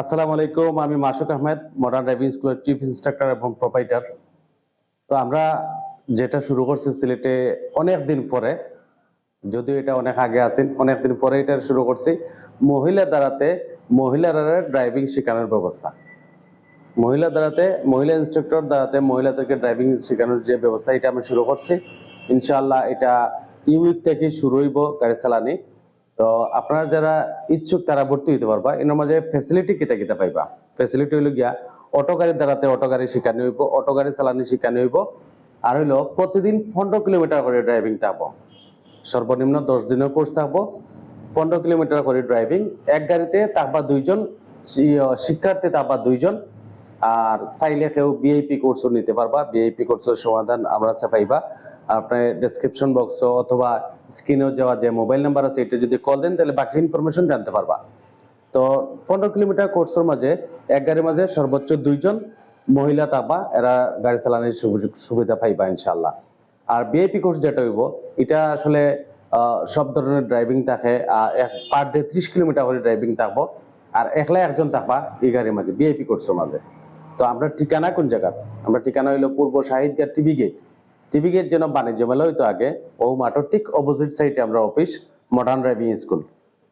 আসসালামু আলাইকুম, আমি মাসুক আহমেদ মডার্ন ড্রাইভিং স্কুলের চিফ ইন্সট্রাক্টর এবং প্রোপাইটার তো আমরা যেটা শুরু করছি সিলেটে অনেক দিন পরে, যদিও এটা অনেক আগে আছেন অনেক দিন পরে এটা শুরু করছি মহিলা দ্বারাতে মহিলারা ড্রাইভিং শেখানোর ব্যবস্থা। মহিলা দ্বারাতে, মহিলা ইনস্ট্রাক্টর দ্বারাতে মহিলাদেরকে ড্রাইভিং শেখানোর যে ব্যবস্থা, এটা আমি শুরু করছি। ইনশাআল্লাহ এটা ইউইক থেকে শুরু হইব, গাড়ি চালানি। তো আপনারা যারা ইচ্ছুক তারা ভর্তি হইতে পারবা। এর মাঝে ফেসিলিটি কিতা কিতা পাইবা? ফেসিলিটি হইল গিয়া অটো গাড়ির দ্বারাতে অটো গাড়ি শিখানো হইব অটো গাড়ি চালানি শিখানো হইব। আর হইল প্রতিদিন পনেরো কিলোমিটার করে ড্রাইভিং থাকব। সর্বনিম্ন দশ দিনের কোর্স থাকব। পনেরো কিলোমিটার করে ড্রাইভিং এক গাড়িতে থাকবা দুইজন শিক্ষার্থী থাকবা দুইজন। আর চাইলে কেউ বিআইপি কোর্সও নিতে পারবা। বিআইপি কোর্সের সমাধান আমরা কাছে পাইবা আপনার ডেসক্রিপশন বক্স অথবা স্ক্রিনেও যাওয়া যে মোবাইল নাম্বার আছে, এটা যদি কল দেন, তাহলে বাকি ইনফরমেশন জানতে পারবা। তো পনেরো কিলোমিটার কোর্সের মাঝে, এক গাড়ির মাঝে সর্বোচ্চ দুইজন মহিলা থাকবা এরা গাড়ি চালানোর সুবিধা পাইবা ইনশাল্লাহ আর বিআইপি কোর্স যেটা হইব, এটা আসলে সব ধরনের ড্রাইভিং থাকে পার ডে ত্রিশ কিলোমিটার করে ড্রাইভিং থাকব, আর একলা একজন থাকবা এই গাড়ির মাঝে বিআইপি কোর্সের মাঝে। তো আমরা ঠিকানা কোন জায়গা? আমরা ঠিকানা হইল পূর্ব শাহিদগার টিভি গেট গেট যেন বাণিজ্য মেলা হইতো আগে ও মাঠের ঠিক অপোজিট সাইডে আমরা অফিস মডার্ন ড্রাইভিং স্কুল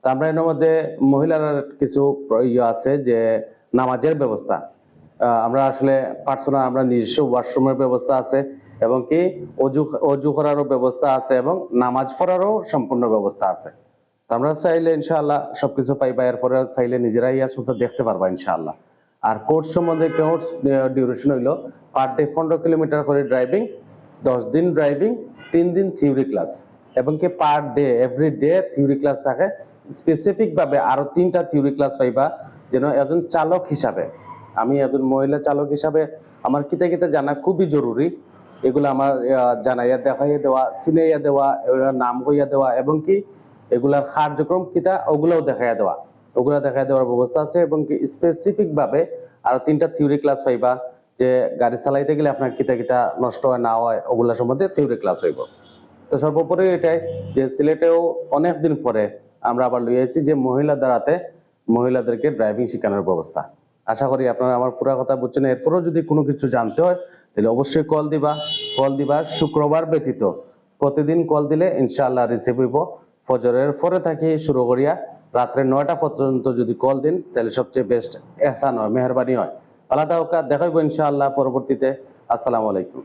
তা আমরা এর মধ্যে মহিলারা কিছু ইয়ে আছে যে নামাজের ব্যবস্থা। আমরা আসলে পার্সোনাল আমরা নিজস্ব ওয়াশরুমের ব্যবস্থা আছে এবং কি অজু অজু করারও ব্যবস্থা আছে এবং নামাজ পড়ারও সম্পূর্ণ ব্যবস্থা আছে। আমরা চাইলে ইনশাআল্লাহ সবকিছু পাইবা এরপরে চাইলে নিজেরাই আসলে দেখতে পারবা ইনশাআল্লাহ। আর কোর্স সম্বন্ধে কোর্স ডিউরেশন হইল পার ডে পনেরো কিলোমিটার করে ড্রাইভিং দশ দিন ড্রাইভিং তিন দিন থিওরি ক্লাস এবং কি per day every day theory class থাকে। স্পেসিফিক ভাবে আরও তিনটা থিওরি ক্লাস পাইবা যেন একজন চালক হিসাবে, আমি একজন মহিলা চালক হিসাবে আমার কিতা কিতা জানা খুবই জরুরি। এগুলো আমার জানাইয়া, দেখাইয়া দেওয়া, চিনাইয়া দেওয়া নাম হইয়া দেওয়া এবং কি এগুলার কার্যক্রম কিতা, ওগুলাও দেখাইয়া দেওয়া। ওগুলা দেখাইয়া দেওয়ার ব্যবস্থা আছে এবং কি স্পেসিফিক ভাবে আরও তিনটা থিওরি ক্লাস পাইবা যে গাড়ি চালাইতে গেলে আপনার কিতা কিতা নষ্ট হয়, না হয়, ওগুলা সম্বন্ধে থিওরি ক্লাস হইব। তো সর্বোপরি এটাই যে সিলেটেও অনেক দিন পরে আমরা আবার লই আইছি যে মহিলা দ্বারাতে মহিলাদেরকে ড্রাইভিং শেখানোর ব্যবস্থা। আশা করি আপনারা আমার পুরা কথা বুঝছেন। এরপরেও যদি কোনো কিছু জানতে হয়, তাহলে অবশ্যই কল দিবা। কল দিবা শুক্রবার ব্যতীত। প্রতিদিন কল দিলে ইনশাআল্লাহ রিসিভ হইব। ফজরের পরে থাকি শুরু করিয়া রাত্রে নয়টা পর্যন্ত যদি কল দিন, তাহলে সবচেয়ে বেস্ট এহসান হয়, মেহরবানি হয়। আলাদা ওকা দেখাইব ইনশাআল্লাহ পরবর্তীতে। আসসালামু আলাইকুম।